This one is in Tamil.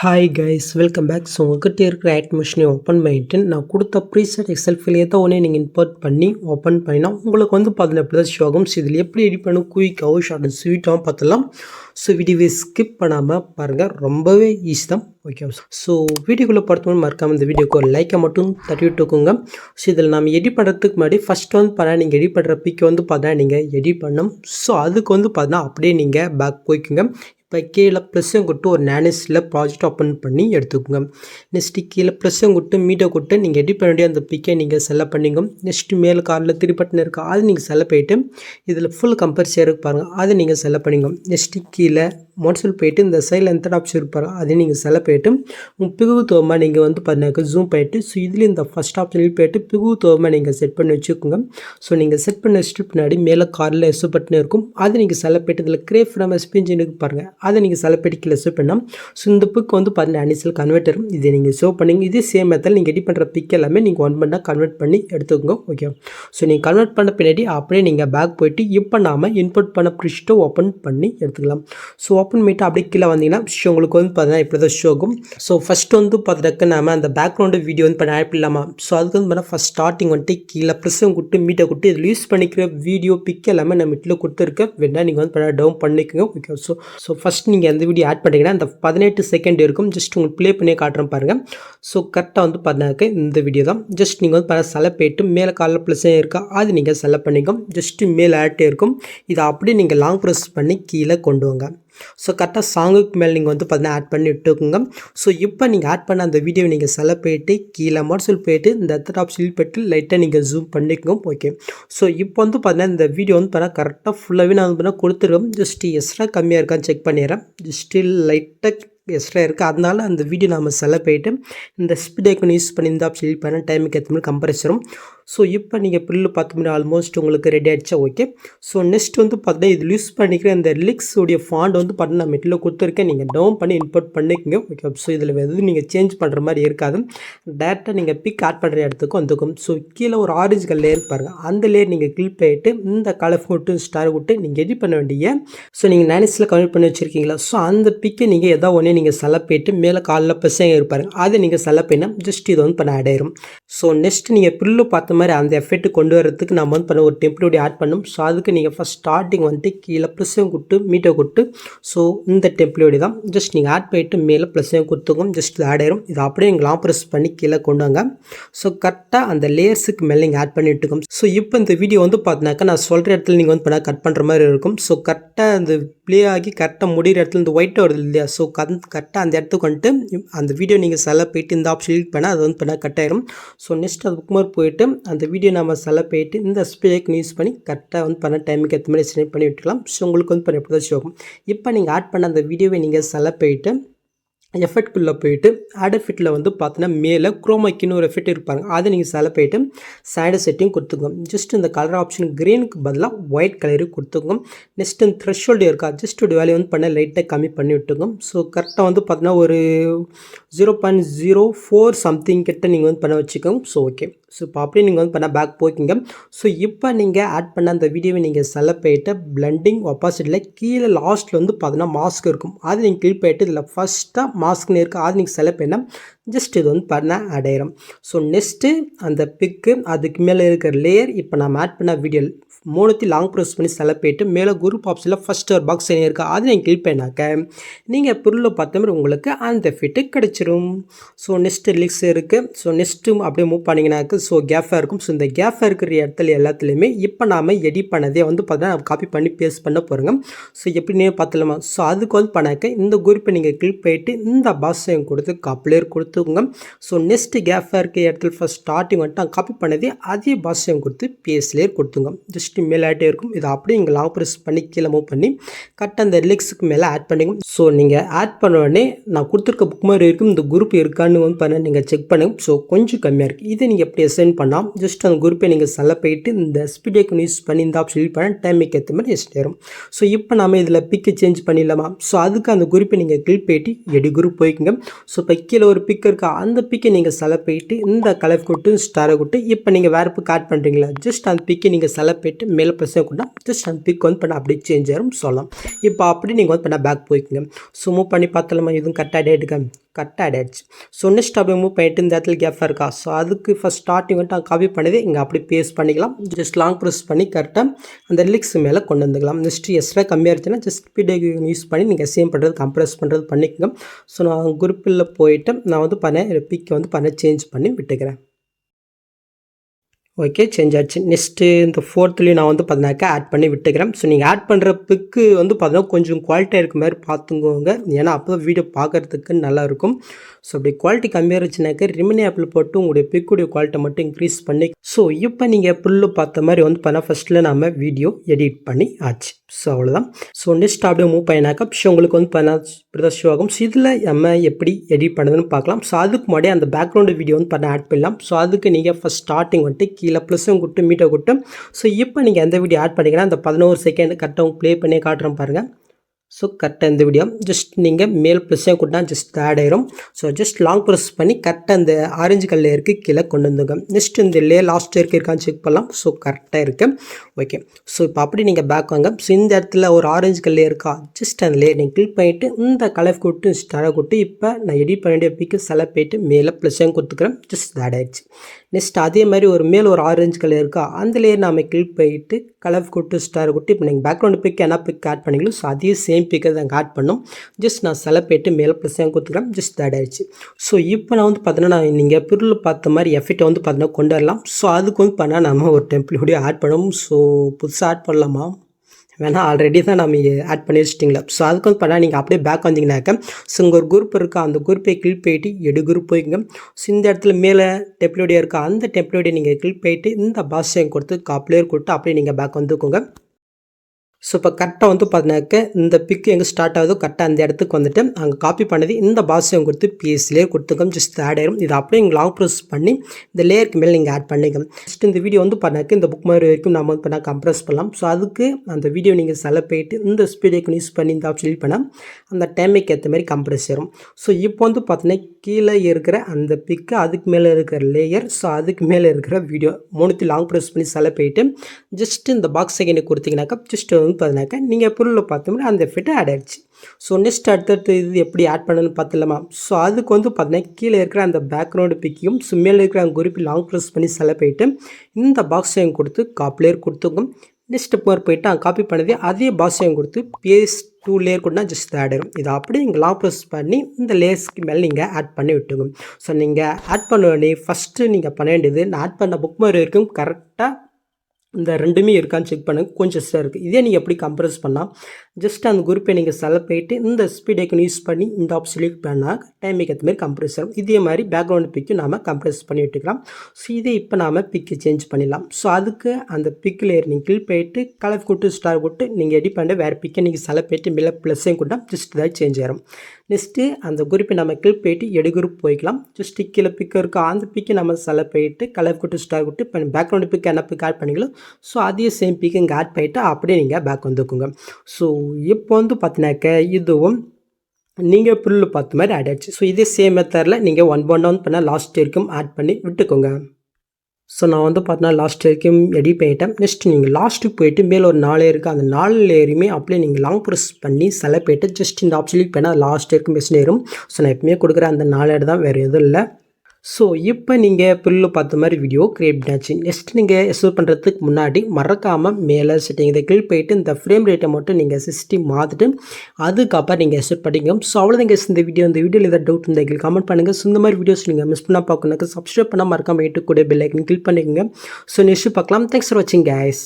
Hi guys welcome back so உங்கள்கிட்ட இருக்கிற ஆட் ஓப்பன் பண்ணிட்டு நான் கொடுத்த ப்ரீசெட் எக்ஸல் ஃபைல் ஏதோ நீங்கள் இம்போர்ட் பண்ணி ஓப்பன் பண்ணினா உங்களுக்கு வந்து பார்த்தீங்கன்னா எப்படி தான் ஷோ ஆகும் ஸோ இதில் எப்படி எடிட் பண்ணும் குயிக்காகவும் ஷார்ட் அண்ட் ஸ்வீட்டாகவும் பார்த்துலாம் ஸோ வீடியோவை ஸ்கிப் பண்ணாமல் பாருங்கள் ரொம்பவே ஈஸி தான். ஓகே ஸோ வீடியோக்குள்ளே படுத்தணும் மறக்காமல் இந்த வீடியோக்கு ஒரு லைக்கை மட்டும் தட்டி விட்டுக்கோங்க ஸோ இதில் நம்ம எடிட் பண்ணுறதுக்கு முன்னாடி ஃபஸ்ட் வந்து பார்த்தா நீங்கள் எடிட் பண்ணுற பிக்கு வந்து பார்த்தா நீங்கள் எடிட் பண்ணணும். ஸோ அதுக்கு வந்து பார்த்தீங்கன்னா அப்படியே நீங்கள் பேக் போய்க்குங்க. கீழே ப்ளஸ்ஸும் கொட்டு ஒரு நேனஸில் ப்ராஜெக்ட் ஓப்பன் பண்ணி எடுத்துக்கோங்க. நெக்ஸ்ட்டு கீழே ப்ளஸ்ஸும் கொட்டு மீட்டை கொட்டு நீங்கள் எடிட் பண்ண வேண்டிய அந்த பிக்கை நீங்கள் செலக்ட் பண்ணிங்க நெக்ஸ்ட்டு மேல் காரில் திருப்பட்டின இருக்குது அது நீங்கள் செலக்ட் போயிட்டு இதில் ஃபுல் கம்பல்சரி இருக்கு பாருங்கள் அதை நீங்கள் செலக்ட் பண்ணிங்க நெக்ஸ்ட்டு கீழே மோட்ஸில் போயிட்டு இந்த சைடில் எந்த ஆப்ஷன் இருப்பார் அதை நீங்கள் செலக்ட் போயிட்டு உங்கள் பிகுத்துவமாக நீங்கள் வந்து பார்த்தீங்கன்னா ஜூம் போயிட்டு ஸோ இதில் இந்த ஃபஸ்ட் ஆப்ஷனில் போயிட்டு பிகுத்துவமாக நீங்கள் செட் பண்ணி வச்சுக்கோங்க. ஸோ நீங்கள் செட் பண்ண வச்சுட்டு பின்னாடி மேலே காரில் எஸ் பட்டன் இருக்கும் அதை நீங்கள் செலக்ட் போயிட்டு இதில் கிரே ஃப்ரம் எஸ்பிஞ்சினுக்கு பாருங்கள் அதை நீங்கள் செலக்ட் பண்ணி பண்ணால் ஸோ இந்த புக் வந்து பார்த்தீங்கன்னா அனிசல் கன்வெர்ட்டரும் இதை நீங்கள் சேவ் பண்ணிங்க. இதே சேம் மெத்தட் நீங்கள் ரெடி பண்ணுற பிக் எல்லாமே நீங்கள் ஒன் பண்ணால் கன்வெர்ட் பண்ணி எடுத்துக்கோங்க ஓகே ஸோ நீங்கள் கன்வெர்ட் பண்ண பின்னாடி அப்படியே நீங்கள் பேக் போயிட்டு இப்போ நாம இன்புட் பண்ண ப்ரிஷ்ட்டை ஓப்பன் பண்ணி எடுத்துக்கலாம். ஸோ ஓப்பன் பண்ணிட்டு அப்படியே கீழே வந்தீங்கன்னா ஷோ உங்களுக்கு வந்து பார்த்தீங்கன்னா இப்படி தான் ஷோ ஆகும். ஸோ ஃபஸ்ட் வந்து பார்த்துட்டு நாம் அந்த பேக்ரவுண்டு வீடியோ வந்து பண்ண ஆப் இல்லாமல் ஸோ அதுக்கு வந்து பார்த்தீங்கன்னா ஃபஸ்ட் ஸ்டார்டிங் வந்துட்டு கீழே ப்ரெஸ்ஸும் கொடுத்து மீட்டை கொடுத்து இதில் யூஸ் பண்ணிக்கிற வீடியோ பிக் எல்லாமே நம்ம இட்டில் கொடுத்துருக்கேன் வேணா நீங்கள் வந்து பண்ண டவுன் பண்ணிக்கோங்க okay so so first first நீங்கள் அந்த வீடியோ ஆட் பண்ணிங்கன்னா அந்த பதினெட்டு செகண்ட் இருக்கும். ஜஸ்ட் உங்களுக்கு ப்ளே பண்ணி காட்டுறேன் பாருங்கள் ஸோ கரெக்டாக வந்து பார்த்தாக்க இந்த வீடியோ தான். ஜஸ்ட் நீங்கள் வந்து பண்ண செலக்ட் போயிட்டு மேலே காலில் ப்ளஸ்ஸே இருக்கா அது நீங்கள் செலக்ட் பண்ணிக்கோ ஜஸ்ட்டு மேலே ஆட்டே இருக்கும். இதை அப்படியே நீங்கள் லாங் ப்ரெஸ் பண்ணி கீழே கொண்டு வாங்க. ஸோ கரெக்டாக சாங்குக்கு மேலே நீங்கள் வந்து பார்த்தீங்கன்னா ஆட் பண்ணி விட்டுக்கோங்க. ஸோ இப்போ நீங்கள் ஆட் பண்ண அந்த வீடியோவை நீங்கள் செல போயிட்டு கீழே மார்சல் போயிட்டு இந்த எத்தனை ஆப்ஷன் போயிட்டு லைட்டாக நீங்கள் ஜூம் பண்ணிக்கோங்க. ஓகே ஸோ இப்போ வந்து பார்த்தீங்கன்னா இந்த வீடியோ வந்து பார்த்தா கரெக்டாக ஃபுல்லாகவே நான் வந்து பார்த்தீங்கன்னா கொடுத்துருக்கோம் ஜஸ்ட் எக்ஸ்ட்ரா கம்மியாக இருக்கான்னு செக் பண்ணிடுறேன். ஜஸ்ட்டு லைட்டாக எக்ஸ்ட்ரா இருக்குது அதனால அந்த வீடியோ நம்ம செல்ல போயிட்டு இந்த ஸ்பீட் ஐக்கன் யூஸ் பண்ணி இந்த ஆப்ஷன் பண்ண டைமுக்கு ஏற்ற மாதிரி கம்பரேசரும் ஸோ இப்போ நீங்கள் பில்லு பார்த்து மணி ஆல்மோஸ்ட் உங்களுக்கு ரெடி ஆகிடுச்சா ஓகே ஸோ நெக்ஸ்ட் வந்து பார்த்தீங்கன்னா இது யூஸ் பண்ணிக்கிற இந்த ரிலிக்ஸுடைய ஃபாண்ட் வந்து பார்த்தீங்கன்னா நான் மெட்டில் கொடுத்துருக்கேன். நீங்கள் டவுன் பண்ணி இன்புட் பண்ணிக்கோங்க. ஓகே ஸோ இதில் எதுவும் நீங்கள் சேஞ்ச் பண்ணுற மாதிரி இருக்காது. டேரெக்டாக நீங்கள் பிக் ஆட் பண்ணுற இடத்துக்கும் வந்துக்கும். ஸோ கீழே ஒரு ஆரஞ்சு கல் லேயர் பாருங்கள் அந்த லேயர் நீங்கள் கிளிக் பண்ணிட்டு இந்த கலர் ஃபோட்டு ஸ்டார் விட்டு நீங்கள் எடிட் பண்ண வேண்டிய ஸோ நீங்கள் நேனிஸில் கமெண்ட் பண்ணி வச்சுருக்கீங்களா? ஸோ அந்த பிக்கை நீங்கள் எதாவது ஒன்று நீங்கள் செலக்ட் மேலே காலில் பசங்க இருப்பாரு. அதை நீங்கள் செலக்ட் ஜஸ்ட் இது வந்து பண்ண ஆட் ஆயிரும். ஸோ நெக்ஸ்ட் நீங்கள் பில்லு பார்த்த மாதிரி அந்த எஃபெக்ட் கொண்டு வரதுக்கு நம்ம வந்து பண்ண ஒரு டெம்ப்ளேட் ஆட் பண்ணும். ஸோ அதுக்கு நீங்கள் ஃபஸ்ட் ஸ்டார்டிங் வந்துட்டு கீழே ப்ளஸ்ஸையும் கொடுத்து மீட்டை கொடுத்து ஸோ இந்த டெம்ப்ளேட் தான் ஜஸ்ட் நீங்கள் ஆட் பண்ணிட்டு மேலே ப்ளஸ்ஸையும் கொடுத்துக்கும் ஜஸ்ட் இது ஆட் ஆயிரும். இது அப்படியே நீங்கள் லாங் பண்ணி கீழே கொண்டு வாங்க. ஸோ கரெக்டாக அந்த லேயர்ஸுக்கு மேலே நீங்கள் ஆட் பண்ணி ஸோ இப்போ இந்த வீடியோ வந்து பார்த்தினாக்கா நான் சொல்கிற இடத்துல நீங்கள் வந்து பண்ணால் கட் பண்ணுற மாதிரி இருக்கும். ஸோ கரெக்டாக அந்த ப்ளே ஆகி கரெக்டாக முடிகிற இடத்துல இந்த ஒயிட்டாக வருது இல்லையா? ஸோ கந் கரெக்டாக அந்த இடத்துக்கு வந்துட்டு அந்த வீடியோ நீங்கள் செலக்ட் போயிட்டு இந்த ஆப்ஷன் கிளிக் பண்ணால் அது வந்து பண்ணால் கட் ஆயிரும். ஸோ நெக்ஸ்ட் அது புக்மார் போயிட்டு அந்த வீடியோ நம்ம செலக்ட் போயிட்டு இந்த ஸ்பேக் யூஸ் பண்ணி கரெக்டாக வந்து பண்ண டைமுக்கு ஏற்ற மாதிரி செலக்ட் பண்ணி விட்டுக்கலாம். ஸோ உங்களுக்கு வந்து பண்ண எப்படி தான் ஷோ இப்போ நீங்கள் ஆட் பண்ண அந்த வீடியோவை நீங்கள் செலக்ட் போயிட்டு எஃபெக்ட்குள்ளே போயிட்டு ஆட் எஃபெக்ட்டில் வந்து பார்த்தோன்னா மேலே குரோமைக்குன்னு ஒரு எஃபெக்ட் இருப்பாங்க. அதை நீங்கள் சில போயிட்டு சைடு செட்டிங் கொடுத்துக்கோங்க. ஜஸ்ட் இந்த கலர் ஆப்ஷன் க்ரீனுக்கு பதிலாக ஒயிட் கலரு கொடுத்துக்கோங்க. நெக்ஸ்ட் இந்த த்ரெஷ்ஹோல்டு இருக்கா ஜஸ்ட் ஒரு வேலையை வந்து பண்ண லைட்டாக கம்மி பண்ணி விட்டுக்கோங்க. ஸோ கரெக்டாக வந்து பார்த்தீங்கன்னா ஒரு zero point zero four something கிட்ட நீங்கள் வந்து பண்ண வச்சுக்கோங்க. ஸோ ஓகே ஸோ இப்போ அப்படியே நீங்கள் வந்து பண்ணால் பேக் போய்க்கிங்க. ஸோ இப்போ நீங்கள் ஆட் பண்ண அந்த வீடியோவை நீங்கள் செலக்ட் போயிட்டு பிளண்டிங் ஒப்பாசிட்டியில் கீழே லாஸ்ட்டில் வந்து பார்த்தீங்கன்னா மாஸ்க் இருக்கும். அது நீங்கள் கிளிக் போயிட்டு இதில் ஃபஸ்ட்டாக மாஸ்க்னு இருக்குது அது நீங்கள் செலக்ட் பண்ணால் ஜஸ்ட் இது வந்து பண்ண அடையிறோம். ஸோ நெக்ஸ்ட்டு அந்த பிக்கு அதுக்கு மேலே இருக்கிற லேயர் இப்போ நம்ம ஆட் பண்ண வீடியோ மூணுத்தையும் லாங் ப்ரெஸ் பண்ணி செலக்ட் போயிட்டு மேலே குரூப் ஆப்ஷனில் ஃபஸ்ட் ஒரு பாக்ஸ் என்ன இருக்கா. அதை நீங்கள் கிளிக் பண்ணாக்க நீங்கள் பொருளை பார்த்த மாதிரி உங்களுக்கு அந்த ஃபிட்டு கிடச்சிரும். ஸோ நெக்ஸ்ட்டு லிக்ஸ் இருக்குது ஸோ நெக்ஸ்ட்டு அப்படியே மூவ் பண்ணிங்கனாக்க ஸோ கேஃபாக இருக்கும். ஸோ இந்த கேஃபாக இருக்கிற இடத்துல எல்லாத்துலேயுமே இப்போ நாம் எடிட் பண்ணதே வந்து பார்த்தீங்கன்னா காப்பி பண்ணி பேஸ்ட் பண்ண போகிறோங்க ஸோ எப்படின்னே பார்த்தலாமா ஸோ அதுக்கு வந்து பண்ணாக்க இந்த குரூப்பை நீங்கள் கிளிக் போயிட்டு இந்த பாக்ஸையும் கொடுத்து காப்பிலேர் எடுத்துக்கோங்க. ஸோ நெக்ஸ்ட்டு கேஃபாக இருக்கிற இடத்துல ஃபஸ்ட் ஸ்டார்டிங் வந்துட்டு காப்பி பண்ணதே அதே பாஷையும் கொடுத்து பேஸ்லேயே கொடுத்துங்க ஜஸ்ட் மேலே ஆகிட்டே இருக்கும். இதை அப்படியே இங்கே லாங் ப்ரெஸ் பண்ணி கீழே மூவ் பண்ணி கரெக்டாக அந்த ரிலிக்ஸுக்கு மேலே ஆட் பண்ணிங்க ஸோ நீங்கள் ஆட் பண்ண உடனே நான் கொடுத்துருக்க புக் மாதிரி இருக்கும். இந்த குரூப் இருக்கான்னு வந்து பண்ண நீங்கள் செக் பண்ணுங்க. ஸோ கொஞ்சம் கம்மியாக இருக்குது இதை நீங்கள் எப்படி அசைன் பண்ணால் ஜஸ்ட் அந்த குரூப்பை நீங்கள் செல்ல போயிட்டு இந்த ஸ்பீடேக்கு யூஸ் பண்ணி இந்த ஆப்ஷன் யூஸ் பண்ண டைமுக்கு ஏற்ற மாதிரி எஸ்ட் ஆயிரும். ஸோ இப்போ நம்ம இதில் பிக்கு சேஞ்ச் பண்ணிடலாமா? ஸோ அதுக்கு அந்த குரூப்பை நீங்கள் கிளிக் போயிட்டு எடி குரூப் போய்க்குங்க. ஸோ இப்போ கீழே ஒரு பிக் இருக்கா அந்த பிக்கை நீங்கள் செலக்ட் போயிட்டு இந்த கலர் கொட்டு ஸ்டாரை கொட்டு இப்போ நீங்கள் வேறு பிக் ஆட் பண்ணுறீங்களா ஜஸ்ட் அந்த பிக்கை நீங்கள் செலக்ட் போயிட்டு மேலே பசங்க கொண்டா ஜஸ்ட் அந்த பிக் வந்து பண்ண அப்படியே சேஞ்ச் ஆகும் சொல்லலாம். இப்போ அப்படி நீங்கள் வந்து பண்ணால் பேக் போய்க்குங்க. ஸோ மூவ் பண்ணி பார்த்தலாமா இதுவும் கரெக்டாக டேட்டுக்கு கரெக்டாக ஆட் ஆயிடுச்சு. ஸோ நெக்ஸ்ட் அப்படியே மூவ் பண்ணிட்டு இந்த இடத்துல கேஃபாக இருக்கா? ஸோ அதுக்கு ஃபஸ்ட் ஸ்டார்டிங் வந்துட்டு நான் காப்பி பண்ணது இங்கே அப்படி பேஸ்ட் பண்ணிக்கலாம். ஜஸ்ட் லாங் ப்ரெஸ் பண்ணி கரெக்டாக அந்த லிரிக்ஸ் மேலே கொண்டு வந்துக்கலாம். நெக்ஸ்ட் எக்ஸ்ட்ரா கம்மியாக இருந்துச்சுன்னா ஜஸ்ட் பிடிஏ யூஸ் பண்ணி நீங்கள் சேம் பண்ணுறது கம்ப்ரெஸ் பண்ணுறது பண்ணிக்கோங்க. ஸோ நான் குரூப்பில் போயிட்டு நான் வந்து பண்ண பிக்கை வந்து பண்ண சேஞ்ச் பண்ணி விட்டுக்கிறேன். ஓகே சேஞ்ச் ஆச்சு. நெக்ஸ்ட்டு இந்த ஃபோர்த்துலேயும் நான் வந்து பார்த்தினாக்கா ஆட் பண்ணி விட்டுக்கிறேன். ஸோ நீங்கள் ஆட் பண்ணுற பிக்கு வந்து பார்த்தீங்கன்னா கொஞ்சம் குவாலிட்டியாக இருக்க மாதிரி பார்த்துக்கோங்க. ஏன்னா அப்போ தான் வீடியோ பார்க்குறதுக்கு நல்லாயிருக்கும் ஸோ அப்படி குவாலிட்டி கம்மியாக இருந்துச்சுனாக்கா ரிமினி ஆப்பில் போட்டு உங்களுடைய பிக்குடைய குவாலிட்டி மட்டும் இன்க்ரீஸ் பண்ணி ஸோ இப்போ நீங்கள் புல்லு பார்த்த மாதிரி வந்து பார்த்தீங்கன்னா ஃபஸ்ட்டில் நம்ம வீடியோ எடிட் பண்ணி ஆச்சு. ஸோ அவ்வளோதான் ஸோ நெக்ஸ்ட் அப்படியே மூவ் பண்ணினாக்கா ஸோ உங்களுக்கு வந்து பார்த்தா இப்படி ஷோ ஆகும். ஸோ இதில் நம்ம எப்படி எடிட் பண்ணுறதுன்னு பார்க்கலாம். ஸோ அதுக்கு முன்னாடி அந்த பேக்ரவுண்டு வீடியோ வந்து பண்ண ஆட் பண்ணலாம். ஸோ அதுக்கு நீங்கள் ஃபஸ்ட் ஸ்டார்டிங் வந்துட்டு கீழே ப்ளஸ்ஸும் கொடுத்து மீட்டை கொடுத்து ஸோ இப்போ நீங்கள் எந்த வீடியோ ஆட் பண்ணிங்கன்னா அந்த பதினோரு செகண்ட் கரெக்டாக ப்ளே பண்ணி காட்டுறோம் பாருங்கள் ஸோ கரெக்டாக இந்த வீடியோ ஜஸ்ட் நீங்கள் மேல் ப்ளஸ்ஸே கொடுத்தா ஜஸ்ட் ஆட் ஆயிரும். ஸோ ஜஸ்ட் லாங் ப்ரெஸ் பண்ணி கரெக்டாக இந்த ஆரஞ்சு கல் லேயருக்கு கீழே கொண்டு வந்துங்க நெக்ஸ்ட் இந்த லே லாஸ்ட் இயருக்கு இருக்கான்னு செக் பண்ணலாம். ஸோ கரெக்டாக இருக்குது ஓகே ஸோ இப்போ அப்படி நீங்கள் பேக் வாங்க. ஸோ இந்த இடத்துல ஒரு ஆரஞ்சு கல் இருக்கா? ஜஸ்ட் அந்த லேயர் நீங்கள் கிளிக் பண்ணிவிட்டு இந்த கலர் கொடுத்து ஸ்டாரை கொடுத்து இப்போ நான் எடிட் பண்ண வேண்டிய பிக்கு செலக்ட் போயிட்டு மேலே ப்ளஸ்ஸையும் கொடுத்துக்கிறேன். ஜஸ்ட் ஆட் ஆயிடுச்சு. நெக்ஸ்ட் அதே மாதிரி ஒரு மேல் ஒரு ஆரஞ்சு கலர் இருக்கா? அந்த லேயர் நாம் கிளிக் பண்ணிட்டு கலர் கொடுத்து ஸ்டார் கொடுத்து இப்போ நீங்கள் பேக்ரவுண்ட் பிக் என்ன பிக் ஆட் பண்ணிங்களோ ஸோ அதே சேம் பிக்கை தான் ஆட் பண்ணும். ஜஸ்ட் நான் செலப் போயிட்டு மேலே ப்ளஸ் கொடுத்துக்கிறேன் ஜஸ்ட் ஆட் ஆயிடுச்சு. ஸோ இப்போ நான் வந்து பார்த்தீங்கன்னா நீங்கள் பொருள் பார்த்த மாதிரி எஃபெக்ட்டை வந்து பார்த்தீங்கன்னா கொண்டு வரலாம். ஸோ அதுக்கு வந்து பண்ணால் நம்ம ஒரு டெம்ப்ளேட்டோடய ஆட் பண்ணணும். ஸோ புதுசாக ஆட் பண்ணலாமா? வேணால் ஆல்ரெடி தான் நம்ம ஆட் பண்ணி வச்சிட்டிங்களா? ஸோ அதுக்கு வந்து பண்ணால் நீங்கள் அப்படியே பேக் வந்தீங்கன்னாக்க ஸோ உங்கள் ஒரு குரூப் இருக்கா. அந்த குரூப்பை கிளிக் போயிட்டு எடு குரூப் போய்க்குங்க ஸோ இந்த இடத்துல மேலே டெப்ளோடியாக இருக்கா அந்த டெப்ளோடியை நீங்கள் கிளிக் போயிட்டு இந்த பாஷையும் கொடுத்து காப்ளேயர் கொடுத்து அப்படியே நீங்கள் பேக் வந்துக்கோங்க. ஸோ இப்போ கரெக்டாக வந்து பார்த்தினாக்க இந்த பிக் எங்கே ஸ்டார்ட் ஆகுதோ கரெக்டாக அந்த இடத்துக்கு வந்துட்டு அங்கே காப்பி பண்ணது இந்த பாஸையும் கொடுத்து பிஎஸ் லேயர் கொடுத்துக்கோம் ஜஸ்ட் ஆட் ஆயிரும். இது அப்படியே இங்கே லாங் ப்ரெஸ் பண்ணி இந்த லேயருக்கு மேலே நீங்கள் ஆட் பண்ணிக்கோம் ஜஸ்ட் இந்த வீடியோ வந்து பண்ணாக்க இந்த புக் மாதிரி வரைக்கும் நம்ம வந்து பண்ணால் கம்ப்ரெஸ் பண்ணலாம். ஸோ அதுக்கு அந்த வீடியோ நீங்கள் செலக்ட் போயிட்டு இந்த ஸ்பீடுக்கு யூஸ் பண்ணி இந்த ஆப்ஷன் பண்ணால் அந்த டைமுக்கு ஏற்ற மாதிரி கம்ப்ரெஸ் ஆயிரும். ஸோ இப்போ வந்து பார்த்தீங்கன்னா கீழே இருக்கிற அந்த பிக்கு அதுக்கு மேலே இருக்கிற லேயர் ஸோ அதுக்கு மேலே இருக்கிற வீடியோ மூணுத்தையும் லாங் ப்ரெஸ் பண்ணி செலக்ட் போயிட்டு ஜஸ்ட் இந்த பாக்ஸ் செகண்ட் கொடுத்தீங்கன்னாக்கா ஜஸ்ட் வந்து பார்த்தினாக்கா நீங்கள் பொருளை பார்த்தோம்னா அந்த எஃபெக்ட் ஆட் ஆகிடுச்சு ஸோ நெக்ஸ்ட் அடுத்தடுத்து இது எப்படி ஆட் பண்ணணும்னு பார்த்துலாமா ஸோ அதுக்கு வந்து பார்த்தீங்கன்னா கீழே இருக்கிற அந்த பேக்ரவுண்டு பிக்கையும் ஸோ மேலே இருக்கிற அந்த குறிப்பு லாங் ப்ரெஸ் பண்ணி செலக்ட் போயிட்டு இந்த பாக்ஸையும் கொடுத்து காப்லேயர் கொடுத்துக்கும். நெக்ஸ்ட் போர் போயிட்டு அங்கே காப்பி பண்ணதே அதே பாக்ஸையும் கொடுத்து பேஸ் டூ லேயர் கூட ஜஸ்ட் ஆட் ஆயிடும் இதை அப்படியே இங்கே லாங் ப்ரெஸ் பண்ணி இந்த லேயர்ஸ்க்கு மேலே நீங்கள் ஆட் பண்ணி விட்டுங்க ஸோ நீங்கள் ஆட் பண்ண வேண்டிய ஃபஸ்ட்டு நீங்கள் பண்ண வேண்டியது நான் ஆட் பண்ண புக் மாதிரி வரைக்கும் கரெக்டாக இந்த ரெண்டுமே இருக்கான்னு செக் பண்ணுங்கள் கொஞ்சம் சார் இருக்குது இதே நீங்கள் எப்படி கம்ப்ரஸ் பண்ணால் ஜஸ்ட் அந்த குரூப்பை நீங்கள் செலக்ட் போயிட்டு இந்த ஸ்பீட் ஐக்கன் யூஸ் பண்ணி இந்த ஆப் செலக்ட் பண்ணால் டைமிங் ஏற்ற மாதிரி கம்ப்ரஸ் ஆகும். இதே மாதிரி பேக்ரவுண்ட் பிக்கும் நாம் கம்ப்ரஸ் பண்ணி விட்டுக்கலாம். ஸோ இதே இப்போ நாம் பிக்கு சேஞ்ச் பண்ணிடலாம். ஸோ அதுக்கு அந்த பிக்கில் நீங்கள் கிளிக் போயிட்டு கலர் கொடுத்து ஸ்டார் கொடுத்து நீங்கள் எடிட் பண்ண வேறு பிக்கை நீங்கள் செலக்ட் போயிட்டு மேலே ப்ளஸ்ஸையும் கூட ஜஸ்ட் இதாக சேஞ்ச் ஆகிடும் நெக்ஸ்ட்டு அந்த குரூப்பை நம்ம கிளிக் போயிட்டு எடு குரூப் போய்க்கலாம். ஜஸ்ட் கீழே பிக்கு இருக்கோ அந்த பிக்கை நம்ம செலக்ட் போயிட்டு கலர் கொட்டு ஸ்டார் கொட்டு இப்போ பேக்ரவுண்ட் பிக் என்ன பிக் ஆட் பண்ணிக்கலாம் ஸோ அதையும் சேம் பிக்கு இங்கே ஆட் பண்ணிவிட்டு அப்படியே நீங்கள் பேக் வந்துக்குங்க. ஸோ இப்போ வந்து பார்த்தினாக்க இதுவும் நீங்கள் புல்லு பார்த்த மாதிரி ஆட் ஆச்சு ஸோ இதே சேம் மெத்தடில் நீங்கள் ஒன் ஒன் ஒன் பண்ணால் லாஸ்ட் வரைக்கும் ஆட் பண்ணி விட்டுக்கோங்க. ஸோ நான் வந்து பார்த்தீங்கன்னா லாஸ்ட் வரைக்கும் எடிட் பண்ணிட்டேன். நெக்ஸ்ட் நீங்கள் லாஸ்ட்டுக்கு போயிட்டு மேலே ஒரு நாலு இருக்குது அந்த நாலு லேயருமே அப்படியே நீங்கள் லாங் ப்ரெஸ் பண்ணி செலக்ட் போயிட்டு ஜஸ்ட் இந்த ஆப்ஷன் பண்ணால் லாஸ்ட் வரைக்கும் பெஸ்ட் நேரும் ஸோ நான் எப்பவுமே கொடுக்குற அந்த நாலு தான் வேறு எதுவும் இல்லை. ஸோ இப்போ நீங்கள் புல்லு பார்த்த மாதிரி வீடியோ க்ரியேட் பண்ணியாச்சு. நெக்ஸ்ட் நீங்கள் எஸ்யூர் பண்ணுறதுக்கு முன்னாடி மறக்காமல் மேலே செட்டிங் இதை கிளிக் போயிட்டு இந்த ஃப்ரேம் ரேட்டை மட்டும் நீங்கள் சிஸ்டி மாற்றிட்டு அதுக்கப்புறம் நீங்கள் எஸ்யூர் பண்ணிக்கோ ஸோ அவ்வளோ நீங்கள் இந்த வீடியோ இந்த வீடியோவில் ஏதாவது டவுட் இருந்தால் கமெண்ட் பண்ணுங்கள் ஸோ இந்த மாதிரி வீடியோஸ் நீங்கள் மிஸ் பண்ணால் பார்க்கணுக்கு சப்ஸ்கிரைப் பண்ணால் மறக்காமல் எட்டு கூட பெல் ஐக்கன் கிளிக் பண்ணிக்கோங்க. ஸோ நெக்ஸ்ட் பார்க்கலாம். தேங்க்ஸ் ஃபார் வாட்சிங் கேஸ்